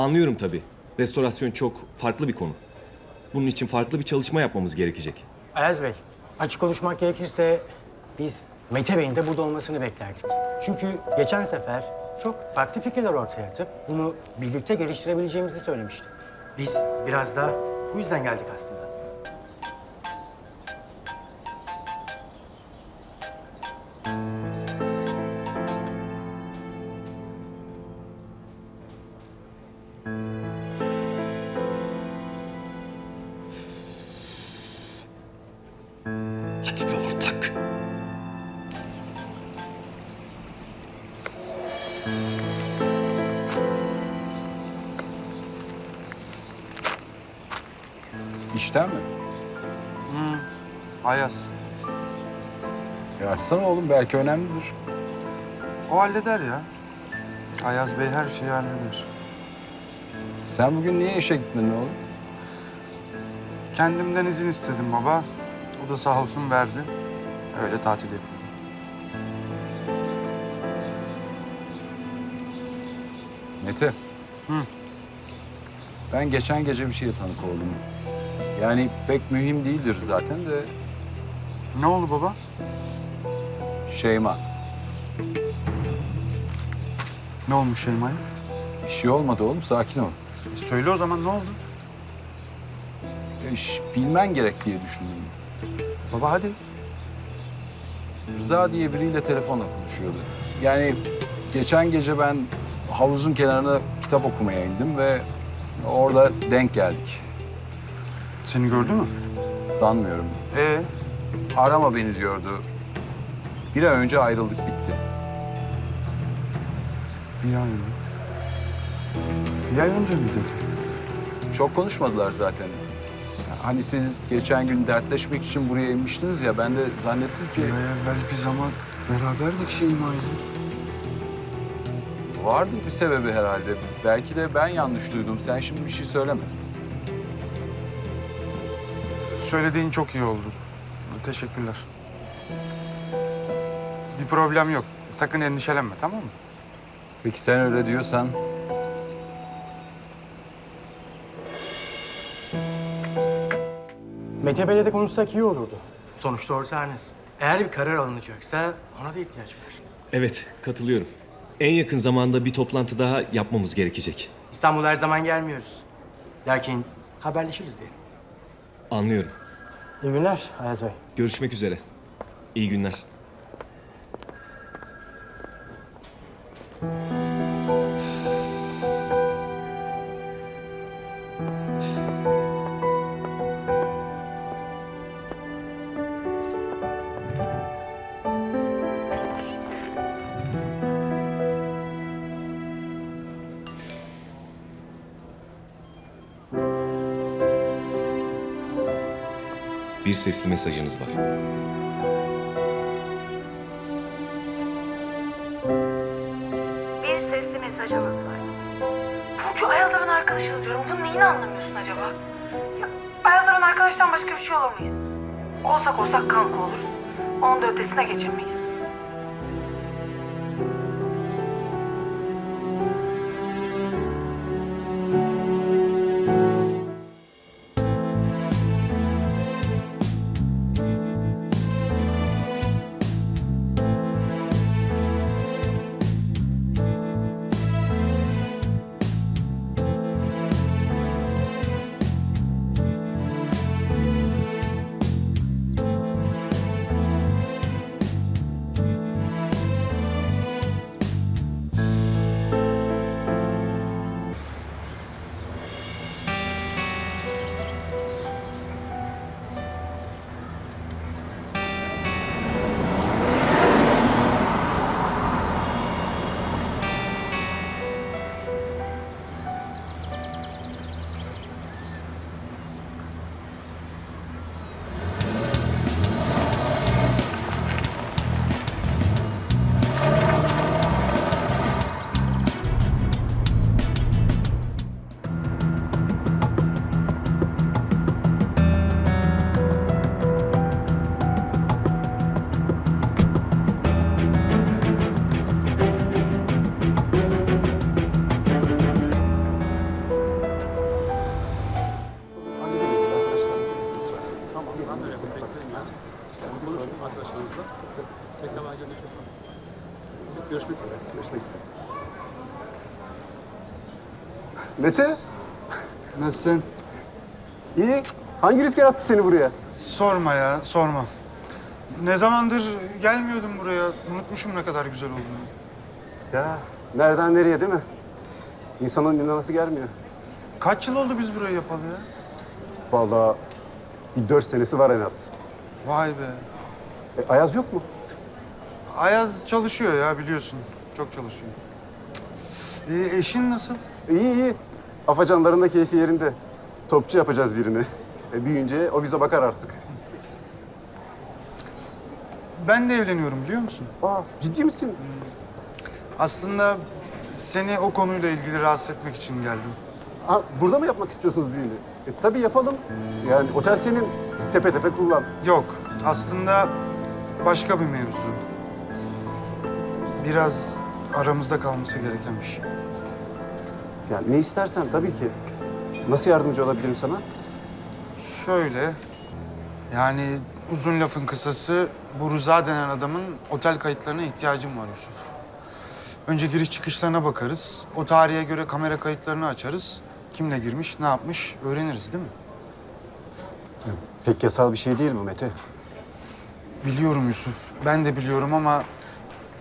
Anlıyorum tabii. Restorasyon çok farklı bir konu. Bunun için farklı bir çalışma yapmamız gerekecek. Ayaz Bey, açık konuşmak gerekirse biz Mete Bey'in de burada olmasını beklerdik. Çünkü geçen sefer çok farklı fikirler ortaya atıp bunu birlikte geliştirebileceğimizi söylemişti. Biz biraz da bu yüzden geldik aslında. Hadi be ortak. İşten mi? Ayaz. Ya açsana oğlum belki önemlidir. O halleder ya. Ayaz Bey her şeyi halleder. Sen bugün niye işe gitmedin oğlum? Kendimden izin istedim baba. O da sağ olsun verdi. Öyle tatil yapıyorum. Mete. Hı. Ben geçen gece bir şeye tanık oldum. Yani pek mühim değildir zaten de Ne oldu baba? Şeyma. Ne olmuş Şeyma'ya? Bir şey olmadı oğlum sakin ol. E söyle o zaman ne oldu? İş bilmen gerek diye düşündüm. Baba hadi. Rıza diye biriyle telefonla konuşuyordu. Yani geçen gece ben havuzun kenarına kitap okumaya indim ve orada denk geldik. Seni gördü mü? Sanmıyorum. Ee, Arama beni diyordu. Bir ay önce ayrıldık bitti. bir ay önce. Bir ay önce mi dedi? Çok konuşmadılar zaten. Hani siz geçen gün dertleşmek için buraya inmiştiniz ya ben de zannettim ki Bir ay evvel bir zaman beraberdik Şeyma'yla. vardı bir sebebi herhalde. Belki de ben yanlış duydum. Sen şimdi bir şey söyleme. Söylediğin çok iyi oldu. Teşekkürler. Bir problem yok. Sakın endişelenme tamam mı? Peki sen öyle diyorsan Mete Bey'le de konuşsak iyi olurdu. Sonuçta ortağınız. Eğer bir karar alınacaksa ona da ihtiyaç var. Evet, katılıyorum. En yakın zamanda bir toplantı daha yapmamız gerekecek. İstanbul'a her zaman gelmiyoruz. Lakin haberleşiriz diyelim. Anlıyorum. İyi günler Ayaz Bey. Görüşmek üzere. İyi günler. Bir sesli mesajınız var. Bir sesli mesajınız var. Burcu Ayazlar'ın arkadaşıyız diyorum. Bunun neyini anlamıyorsun acaba? Ya, Ayazlar'ın arkadaştan başka bir şey olamayız. Olsak olsak kanka oluruz. Onun da ötesine geçemeyiz. olursa tekrar görüşürüz. Görüşmek üzere. Görüşmek üzere. Mete, Nasılsın? iyi. Hangi rüzgar attı seni buraya? Sorma ya, sorma. Ne zamandır gelmiyordum buraya. Unutmuşum ne kadar güzel olduğunu. Ya nereden nereye değil mi? İnsanın inanası gelmiyor. Kaç yıl oldu biz burayı yapalı ya? Vallahi bir dört senesi var en az. Vay be. E, Ayaz yok mu? Ayaz çalışıyor ya biliyorsun. Çok çalışıyor. Ee, eşin nasıl? İyi iyi. Afacanların da keyfi yerinde. Topçu yapacağız birini. E, büyüyünce o bize bakar artık. Ben de evleniyorum biliyor musun? Aa, ciddi misin? Aslında seni o konuyla ilgili rahatsız etmek için geldim. Ha, burada mı yapmak istiyorsunuz düğünü? E, tabii yapalım. Yani otel senin. Tepe tepe kullan. Yok, aslında başka bir mevzu. Biraz aramızda kalması gereken bir şey. Yani ne istersen tabii ki. Nasıl yardımcı olabilirim sana? Şöyle, yani uzun lafın kısası bu Rıza denen adamın otel kayıtlarına ihtiyacım var Yusuf. Önce giriş çıkışlarına bakarız. O tarihe göre kamera kayıtlarını açarız. Kimle girmiş, ne yapmış öğreniriz değil mi? Pek yasal bir şey değil bu Mete. Biliyorum Yusuf, ben de biliyorum ama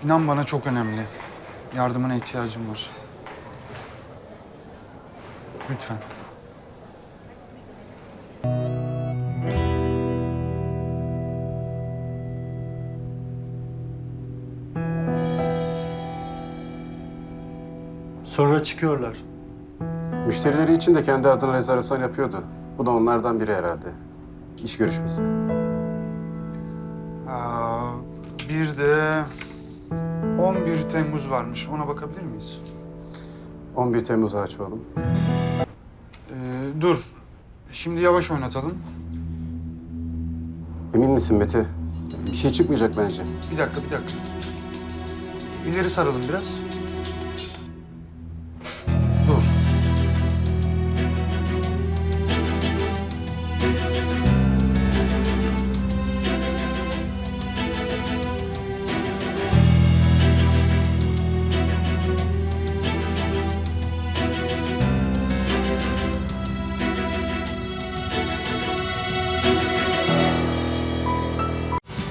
inan bana çok önemli. Yardımına ihtiyacım var. Lütfen. Sonra çıkıyorlar. Müşterileri için de kendi adına rezervasyon yapıyordu. Bu da onlardan biri herhalde. İş görüşmesi. Aa, bir de 11 Temmuz varmış. Ona bakabilir miyiz? 11 Temmuz'a açalım. Ee, dur. Şimdi yavaş oynatalım. Emin misin Mete? Bir şey çıkmayacak bence. Bir dakika, bir dakika. İleri saralım biraz.